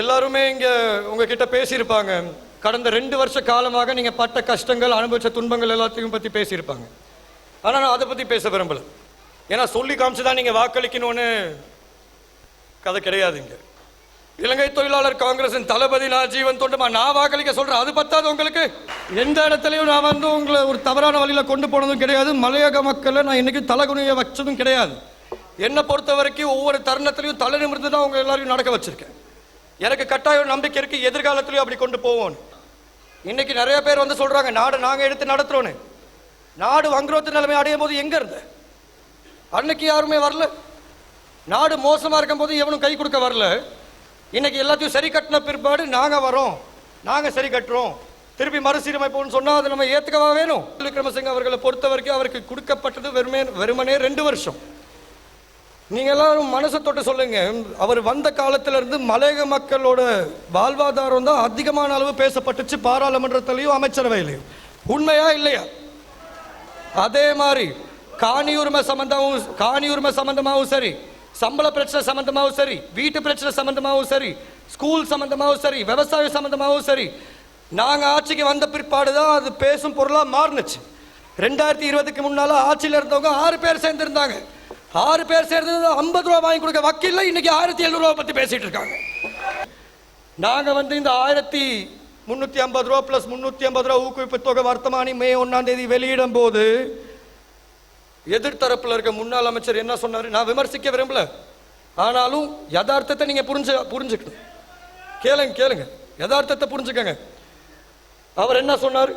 எல்லாருமே இங்கே உங்ககிட்ட பேசியிருப்பாங்க. கடந்த ரெண்டு வருஷ காலமாக நீங்கள் பட்ட கஷ்டங்கள் அனுபவித்த துன்பங்கள் எல்லாத்தையும் பற்றி பேசியிருப்பாங்க. ஆனால் நான் அதை பற்றி பேச விரும்பல. ஏன்னா சொல்லி காமிச்சு தான் நீங்கள் வாக்களிக்கணும்னு கதை கிடையாதுங்க இலங்கை தொழிலாளர் காங்கிரஸின் தளபதி நான் ஜீவன் தொண்டுமா? நான் வாக்களிக்க சொல்கிறேன் அது பத்தாது உங்களுக்கு. எந்த இடத்துலையும் நான் வந்து உங்களை ஒரு தவறான வழியில் கொண்டு போனதும் கிடையாது. மலையக மக்களை நான் இன்றைக்கும் தலைகுனியை வச்சதும் கிடையாது. என்னை பொறுத்த வரைக்கும் ஒவ்வொரு தருணத்திலையும் தலை நிமிர்ந்து தான் உங்கள் எல்லாரையும் நடக்க வச்சுருக்கேன். எனக்கு கட்டாயம் நம்பிக்கை இருக்கு எதிர்காலத்திலையும் அப்படி கொண்டு போவோம் இன்னைக்கு நிறைய பேர் வந்து சொல்றாங்க நாடு நாங்க எடுத்து நடத்துகிறோன்னு நாடு வங்குரோத்து நிலைமை அடையும் போது எங்க இருந்த? அன்னைக்கு யாருமே வரல. நாடு மோசமா இருக்கும்போது எவனும் கை கொடுக்க வரல. இன்னைக்கு எல்லாத்தையும் சரி கட்டின பிற்பாடு நாங்க வரோம். நாங்க சரி கட்டுறோம். திருப்பி மறுசீரமைப்போம்னு சொன்னா அதை நம்ம ஏத்துக்கவா வேணும்? விக்ரமசிங்க அவர்களை பொறுத்த வரைக்கும் அவருக்கு கொடுக்கப்பட்டது வெறுமே வெறுமனே ரெண்டு வருஷம். நீங்க எல்லாரும் மனசை தொட்டு சொல்லுங்க. அவர் வந்த காலத்துல இருந்து மலையக மக்களோட வாழ்வாதாரம் தான் அதிகமான அளவு பேசப்பட்டுச்சு பாராளுமன்றத்திலையும் அமைச்சரவையிலையும். உண்மையா இல்லையா? அதே மாதிரி காணி உரிமை சம்பந்தமாகவும் காணி உரிமை சம்பந்தமாகவும் சரி சம்பள பிரச்சனை சம்பந்தமாகவும் சரி வீட்டு பிரச்சனை சம்பந்தமாகவும் சரி ஸ்கூல் சம்பந்தமாகவும் சரி விவசாய சம்பந்தமாகவும் சரி நாங்கள் ஆட்சிக்கு வந்த பிற்பாடு தான் அது பேசும் பொருளாக மாறுனுச்சு. ரெண்டாயிரத்தி இருபதுக்கு முன்னால் ஆட்சியில் இருந்தவங்க ஆறு பேர் சேர்ந்துருந்தாங்க. ஆறு பேர் சேர்ந்து ஐம்பது ரூபா வாங்கி கொடுக்க வக்கீல்ல இன்னைக்கு ஆயிரத்தி எழுநூறுவா பத்தி பேசிட்டு இருக்காங்க. நாங்க வந்து இந்த ஆயிரத்தி முன்னூத்தி ஐம்பது ரூபா பிளஸ் முன்னூத்தி ஐம்பது ரூபா ஊக்குவிப்பு தொகை வர்த்தமானி மே ஒன்னாம் தேதி வெளியிடும் போது எதிர்த்தரப்புல இருக்க முன்னாள் அமைச்சர் என்ன சொன்னார்? நான் விமர்சிக்க விரும்பல. ஆனாலும் யதார்த்தத்தை நீங்க புரிஞ்சு புரிஞ்சுக்கணும். கேளுங்க கேளுங்க. யதார்த்தத்தை புரிஞ்சுக்கங்க. அவர் என்ன சொன்னார்?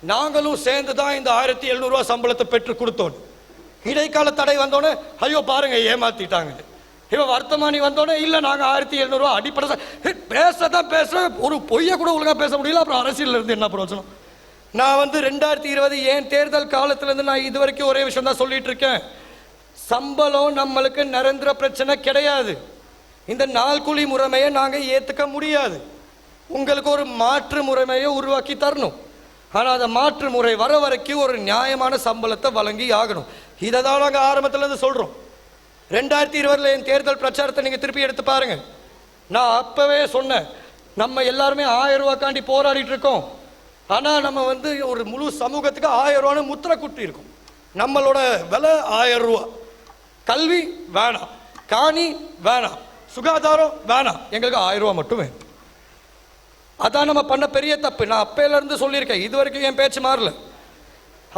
நாங்களும் சேர்ந்து தான் இந்த ஆயிரத்தி எழுநூறுவா சம்பளத்தை பெற்று கொடுத்தோம். இடைக்கால தடை வந்தோடனே ஐயோ பாருங்க ஏமாத்திட்டாங்க. இவன் வர்த்தமானி வந்தோடனே இல்லை நாங்கள் ஆயிரத்தி எழுநூறுவா அடிப்படை ச- ஹே, பேசதான் பேச ஒரு பொய்யை கூட ஒழுங்காக பேச முடியல. அப்புறம் அரசியலில் இருந்து என்ன பிரயோஜனம்? நான் வந்து ரெண்டாயிரத்தி இருபது ஏன் தேர்தல் காலத்திலேருந்து நான் இது வரைக்கும் ஒரே விஷயம் தான் சொல்லிட்டு இருக்கேன். சம்பளம் நம்மளுக்கு நிரந்தர பிரச்சனை கிடையாது. இந்த நாள் கூலி முறைமையை நாங்கள் ஏற்றுக்க முடியாது. உங்களுக்கு ஒரு மாற்று முறைமையை உருவாக்கி தரணும். ஆனால் அந்த மாற்று முறை வர வரைக்கும் ஒரு நியாயமான சம்பளத்தை வழங்கி ஆகணும். இதை தான் நாங்கள் ஆரம்பத்துலேருந்து சொல்கிறோம் ரெண்டாயிரத்தி இருபதில் என் தேர்தல் பிரச்சாரத்தை நீங்கள் திருப்பி எடுத்து பாருங்கள் நான் அப்போவே சொன்னேன் நம்ம எல்லாருமே ஆயிரம் ரூபாக்காண்டி போராடிட்டு இருக்கோம். ஆனால் நம்ம வந்து ஒரு முழு சமூகத்துக்கு ஆயிரம் ரூபான்னு முத்திரை குட்டி இருக்கும். நம்மளோட விலை ஆயிரம் ரூபா. கல்வி வேணாம் காணி வேணாம் சுகாதாரம் வேணாம். எங்களுக்கு ஆயிரம் ரூபா மட்டும் வேணும். அதான் நம்ம பண்ண பெரிய தப்பு. நான் அப்பையிலேருந்து சொல்லியிருக்கேன் இது வரைக்கும் என் பேச்சு மாறல.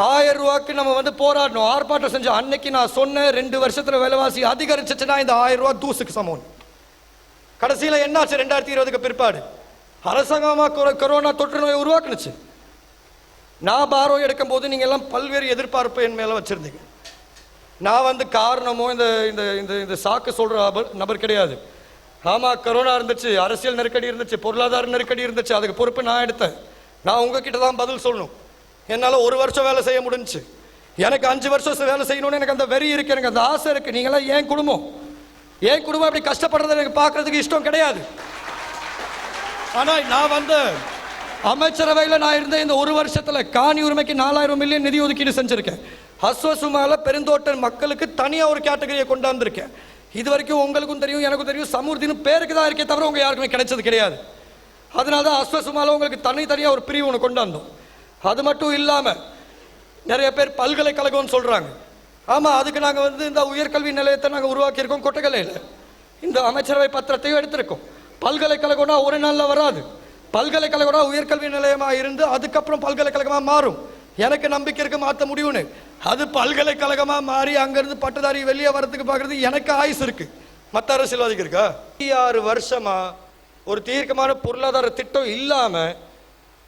ஆயிரம் ரூபாய்க்கு நம்ம வந்து போராடணும். ஆர்ப்பாட்டம் செஞ்சோம் அன்னைக்கு நான் சொன்னேன் ரெண்டு வருஷத்துல விலைவாசி அதிகரிச்சிச்சுன்னா இந்த ஆயிரம் ரூபாய் தூசுக்கு சமம். கடைசியில் என்னாச்சு? ரெண்டாயிரத்தி இருபதுக்கு பிற்பாடு. அரசாங்கமாக கொரோனா தொற்று நோயை உருவாக்குனுச்சு. நான் பாரோ எடுக்கும் போது நீங்கள் எல்லாம் பல்வேறு எதிர்பார்ப்பு என் மேலே வச்சுருந்தீங்க. நான் வந்து காரணமோ இந்த இந்த இந்த இந்த சாக்கு சொல்கிற நபர் நபர் கிடையாது. ஆமாம் கொரோனா இருந்துச்சு அரசியல் நெருக்கடி இருந்துச்சு பொருளாதார நெருக்கடி இருந்துச்சு அதுக்கு பொறுப்பு நான் எடுத்தேன். நான் உங்ககிட்ட தான் பதில் சொல்லணும். என்னால் ஒரு வருஷம் வேலை செய்ய முடிஞ்சுச்சு. எனக்கு அஞ்சு வருஷம் வேலை செய்யணும்னு எனக்கு அந்த வெறி இருக்குது எனக்கு அந்த ஆசை இருக்குது நீங்களாம் ஏன் குடும்பம்? ஏன் குடும்பம் அப்படி கஷ்டப்படுறதை எனக்கு பார்க்கறதுக்கு இஷ்டம் கிடையாது. ஆனால் நான் வந்து அமைச்சரவையில் நான் இருந்த இந்த ஒரு வருஷத்தில் காணி உரிமைக்கு நாலாயிரம் மில்லியன் நிதி ஒதுக்கீடு செஞ்சிருக்கேன். சுமாவில் பெருந்தோட்ட மக்களுக்கு தனியாக ஒரு கேட்டகரியை கொண்டாந்துருக்கேன் இது வரைக்கும் உங்களுக்கும் தெரியும் எனக்கும் தெரியும் சமூர்த்தின்னு பேருக்கு தான் இருக்கே தவிர உங்கள் யாருக்குமே கிடைச்சது கிடையாது. அதனால தான் அஸ்வசுமால உங்களுக்கு தனித்தனியாக ஒரு பிரிவு ஒன்று கொண்டாந்தோம் அது மட்டும் இல்லாமல் நிறைய பேர் பல்கலைக்கழகம்னு சொல்கிறாங்க ஆமாம் அதுக்கு நாங்கள் வந்து இந்த உயர்கல்வி நிலையத்தை நாங்கள் உருவாக்கியிருக்கோம் கொட்டக்கலையில் இந்த அமைச்சரவை பத்திரத்தையும் எடுத்திருக்கோம். பல்கலைக்கழகம்னா ஒரு நாளில் வராது. பல்கலைக்கழகம்னா உயர்கல்வி நிலையமாக இருந்து அதுக்கப்புறம் பல்கலைக்கழகமாக மாறும். எனக்கு நம்பிக்கை இருக்க மாற்ற முடியும்னு. அது பல்கலைக்கழகமாக மாறி அங்கேருந்து பட்டதாரி வெளியே வர்றதுக்கு பார்க்குறது எனக்கு ஆயுசு இருக்குது மற்ற அரசியல்வாதிக்கு இருக்கா? ஆறு வருஷமாக ஒரு தீர்க்கமான பொருளாதார திட்டம் இல்லாமல்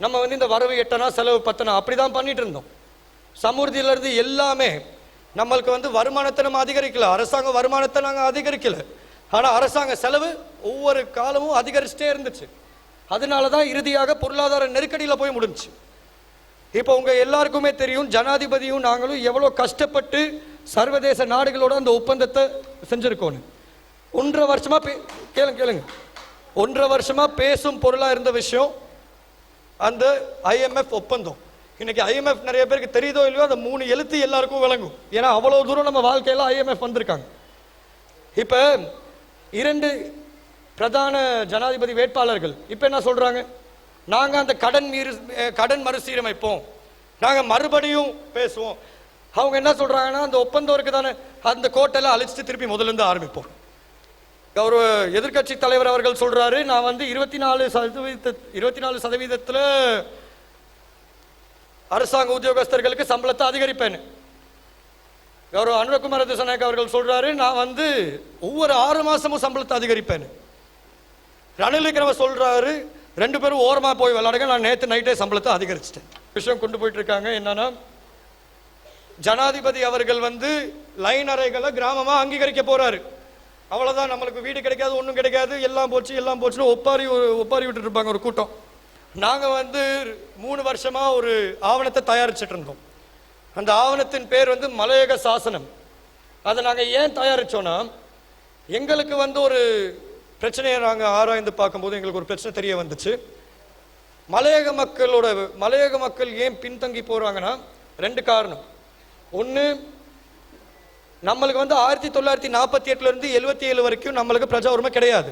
நம்ம வந்து இந்த வரவு எட்டனா செலவு பத்தனா அப்படிதான் பண்ணிட்டு இருந்தோம். சமூர்த்தியிலிருந்து எல்லாமே நம்மளுக்கு வந்து வருமானத்தை நம்ம அதிகரிக்கல. அரசாங்க வருமானத்தை நாங்கள் அதிகரிக்கல. ஆனால் அரசாங்க செலவு ஒவ்வொரு காலமும் அதிகரிச்சுட்டே இருந்துச்சு. அதனால தான் இறுதியாக பொருளாதார நெருக்கடியில் போய் முடிஞ்சுச்சு. இப்போ உங்கள் எல்லாருக்குமே தெரியும் ஜனாதிபதியும் நாங்களும் எவ்வளோ கஷ்டப்பட்டு சர்வதேச நாடுகளோட அந்த ஒப்பந்தத்தை செஞ்சுருக்கோன்னு. ஒன்றரை வருஷமாக பே கேளுங்க கேளுங்க. ஒன்றரை வருஷமாக பேசும் பொருளாக இருந்த விஷயம் அந்த ஐஎம்எஃப் ஒப்பந்தம். இன்னைக்கு ஐஎம்எஃப் நிறைய பேருக்கு தெரியுதோ இல்லையோ அந்த மூணு எழுத்து எல்லாருக்கும் விளங்கும். ஏன்னா அவ்வளோ தூரம் நம்ம வாழ்க்கையில் ஐஎம்எஃப் வந்திருக்காங்க. இப்போ இரண்டு பிரதான ஜனாதிபதி வேட்பாளர்கள் இப்போ என்ன சொல்கிறாங்க நாங்கள் அந்த கடன் மீறு கடன் மறுசீரமைப்போம். நாங்கள் மறுபடியும் பேசுவோம். அவங்க என்ன சொல்கிறாங்கன்னா அந்த ஒப்பந்தம் இருக்குதானே அந்த கோட்டையெல்லாம் அழிச்சிட்டு திருப்பி முதலேருந்து ஆரம்பிப்போம். கௌரவ எதிர்க்கட்சி தலைவர் அவர்கள் சொல்றாரு நான் வந்து இருபத்தி நாலு சதவீத இருபத்தி நாலு சதவீதத்தில் அரசாங்க உத்தியோகஸ்தர்களுக்கு சம்பளத்தை அதிகரிப்பேன். கௌரவ அனுரகுமார திசநாயக் அவர்கள் சொல்றாரு நான் வந்து ஒவ்வொரு ஆறு மாசமும் சம்பளத்தை அதிகரிப்பேன். ரணில் விக்ரம சொல்றாரு ரெண்டு பேரும் ஓரமாக போய் விளையாடுங்க நான் நேற்று நைட்டே சம்பளத்தை அதிகரிச்சிட்டேன். விஷயம் கொண்டு போயிட்டு இருக்காங்க என்னன்னா ஜனாதிபதி அவர்கள் வந்து லைன் அறைகளை கிராமமாக அங்கீகரிக்க போறாரு. அவ்வளோதான் நம்மளுக்கு வீடு கிடைக்காது ஒன்றும் கிடைக்காது எல்லாம் போச்சு எல்லாம் போச்சுன்னு ஒப்பாரி ஒப்பாரி விட்டுட்டு இருப்பாங்க ஒரு கூட்டம். நாங்கள் வந்து மூணு வருஷமாக ஒரு ஆவணத்தை தயாரிச்சிட்டு இருந்தோம். அந்த ஆவணத்தின் பேர் வந்து மலையக சாசனம். அதை நாங்கள் ஏன் தயாரித்தோன்னா எங்களுக்கு வந்து ஒரு பிரச்சனையை நாங்கள் ஆராய்ந்து பார்க்கும்போது எங்களுக்கு ஒரு பிரச்சனை தெரிய வந்துச்சு. மலையக மக்களோட மலையக மக்கள் ஏன் பின்தங்கி போகிறாங்கன்னா ரெண்டு காரணம். ஒன்று நம்மளுக்கு வந்து ஆயிரத்தி தொள்ளாயிரத்தி நாற்பத்தி எட்டுல இருந்து எழுபத்தி ஏழு வரைக்கும் நம்மளுக்கு பிரஜா உரிமை கிடையாது.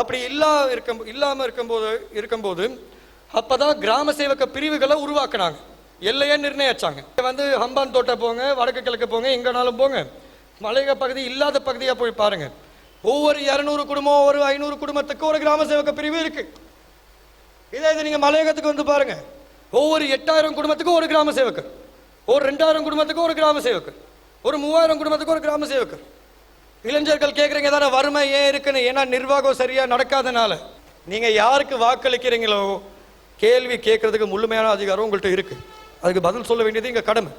அப்படி இல்லா இருக்கும் இல்லாமல் இருக்கும்போது இருக்கும்போது அப்பதான் கிராம சேவக பிரிவுகளை உருவாக்குனாங்க. எல்லையே நிர்ணயிச்சாங்க. வந்து ஹம்பான் தோட்ட போங்க வடக்கு கிழக்கு போங்க எங்கனாலும் போங்க. மலையக பகுதி இல்லாத பகுதியாக போய் பாருங்க. ஒவ்வொரு இரநூறு குடும்பம் ஒரு ஐநூறு குடும்பத்துக்கு ஒரு கிராம சேவக பிரிவு இருக்கு. இதே இது நீங்கள் மலையகத்துக்கு வந்து பாருங்க. ஒவ்வொரு எட்டாயிரம் குடும்பத்துக்கும் ஒரு கிராம சேவக்கு ஒரு ரெண்டாயிரம் குடும்பத்துக்கும் ஒரு கிராம சேவக்கு ஒரு மூவாயிரம் குடும்பத்துக்கு ஒரு கிராம சேவகர் இளைஞர்கள் கேட்குறீங்க தானே வறுமை ஏன் இருக்குன்னு? ஏன்னா நிர்வாகம் சரியாக நடக்காதனால. நீங்கள் யாருக்கு வாக்களிக்கிறீங்களோ கேள்வி கேட்கறதுக்கு முழுமையான அதிகாரம் உங்கள்கிட்ட இருக்குது அதுக்கு பதில் சொல்ல வேண்டியது இங்கே கடமை.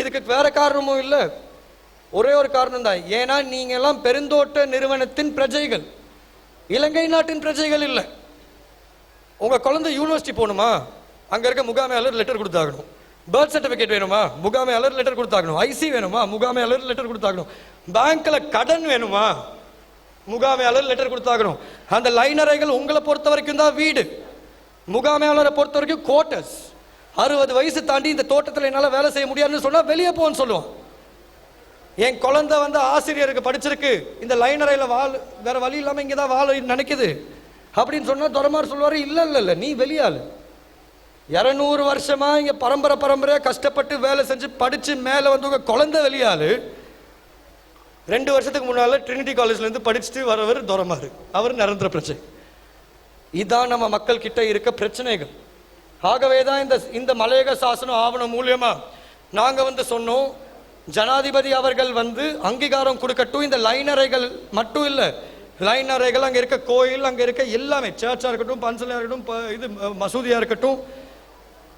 இதுக்கு வேற காரணமும் இல்லை. ஒரே ஒரு காரணம் தான் ஏன்னா நீங்கள்லாம் பெருந்தோட்ட நிறுவனத்தின் பிரஜைகள். இலங்கை நாட்டின் பிரஜைகள் இல்லை. உங்கள் குழந்தை யூனிவர்சிட்டி போகணுமா? அங்கே இருக்க முகாமையாளர் லெட்டர் கொடுத்தாகணும். பர்த் சர்டிஃபிகேட் வேணுமா? முகாமையாளர் லெட்டர் கொடுத்தாகணும் ஐசி வேணுமா? முகாமையாளர் லெட்டர் கொடுத்தாகணும் பேங்க்கில் கடன் வேணுமா? முகாமையாளர் லெட்டர் கொடுத்தாகணும் அந்த லைனரைகள் உங்களை பொறுத்த வரைக்கும் தான் வீடு. முகாமையாளரை பொறுத்த வரைக்கும் கோட்டர்ஸ் அறுபது வயசு தாண்டி இந்த தோட்டத்தில் என்னால் வேலை செய்ய முடியாதுன்னு சொன்னால் வெளியே போன்னு சொல்லுவோம். என் குழந்தை வந்து ஆசிரியருக்கு படிச்சிருக்கு. இந்த லைனரையில் வாழ் வேறு வழி இல்லாமல் இங்கே தான் வாழ நினைக்குது. அப்படின்னு சொன்னால் துரமார் சொல்லுவார் இல்லை இல்லை இல்லை நீ வெளியாள் இரநூறு வருஷமா இங்க பரம்பரை பரம்பரையா கஷ்டப்பட்டு வேலை செஞ்சு படிச்சு மேலே வந்து உங்க குழந்தை வெளியாளு. ரெண்டு வருஷத்துக்கு முன்னால ட்ரினிட்டி காலேஜ்ல இருந்து படிச்சுட்டு வரவர் துரமாரு. அவர் நிரந்தர பிரச்சனை. இதான் நம்ம மக்கள் கிட்ட இருக்க பிரச்சனைகள். ஆகவே தான் இந்த இந்த மலையக சாசனம் ஆவணம் மூலியமா நாங்க வந்து சொன்னோம் ஜனாதிபதி அவர்கள் வந்து அங்கீகாரம் கொடுக்கட்டும் இந்த லைனரைகள் மட்டும் இல்லை. லைனரைகள் அங்கே இருக்க கோயில் அங்கே இருக்க எல்லாமே சர்ச்சாக இருக்கட்டும் பன்சலாக இருக்கட்டும் இது மசூதியாக இருக்கட்டும்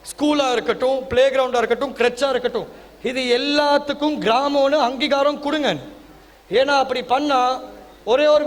ஸ்கூலா இருக்கட்டும் பிளே கிரவுண்டாக இருக்கட்டும் கிரச்சா இருக்கட்டும் இது எல்லாத்துக்கும் கிராமம்னு அங்கீகாரம் கொடுங்க ஏன்னா அப்படி பண்ணா ஒரே ஒரு